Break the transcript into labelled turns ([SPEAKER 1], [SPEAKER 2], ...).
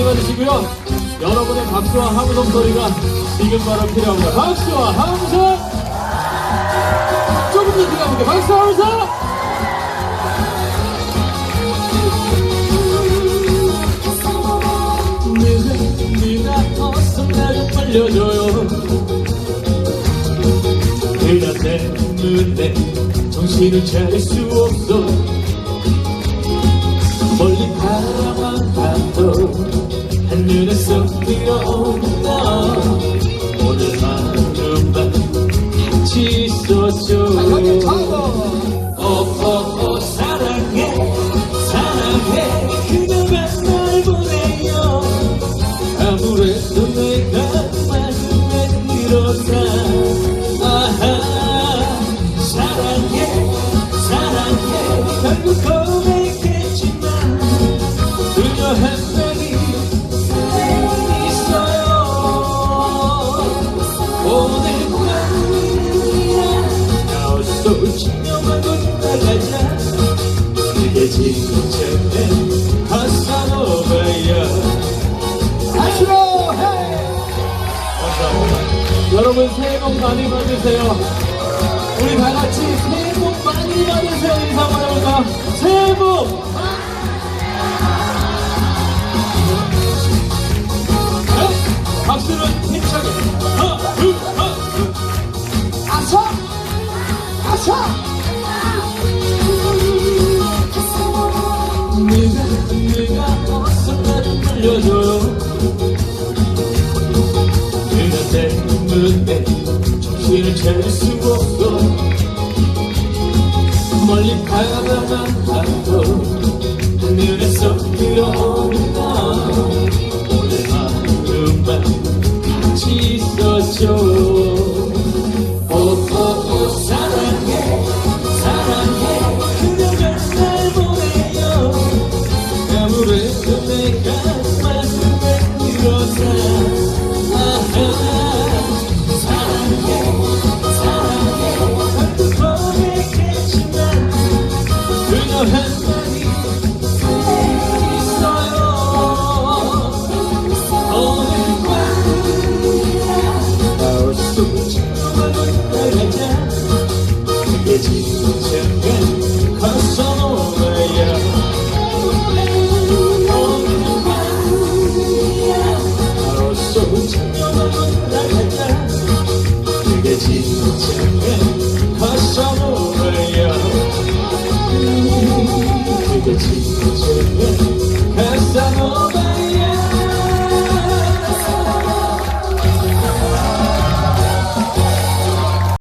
[SPEAKER 1] 많이 받으시고요. 여러분의 박수와 함성 소리가 지금 바로 필요합니다. 박수와 함성! 조금 더 들어가볼게요. 박수와 함성! 네가 어서 나좀 빨려줘요 그가 때문에 정신을 차릴 수 없어 한 여러분 새해 복 많이 받으세요. 우리 다 같이 새해 복 많이 받으세요. 인사 한번 해볼까? 새해 복! 네? 박수는 힘차게. 하나, 둘, 하나, 둘.
[SPEAKER 2] 아서! 아서!
[SPEAKER 1] 정신을 차릴 수 없어 멀리 가야만 봐도 하늘에서 들어오는 나 오늘 하루만 같이 있어줘. 오오오 사랑해 사랑해. 그냥 몇살 보내요. 아무래도 내가 말씀을 들어서 아하. Geçin çember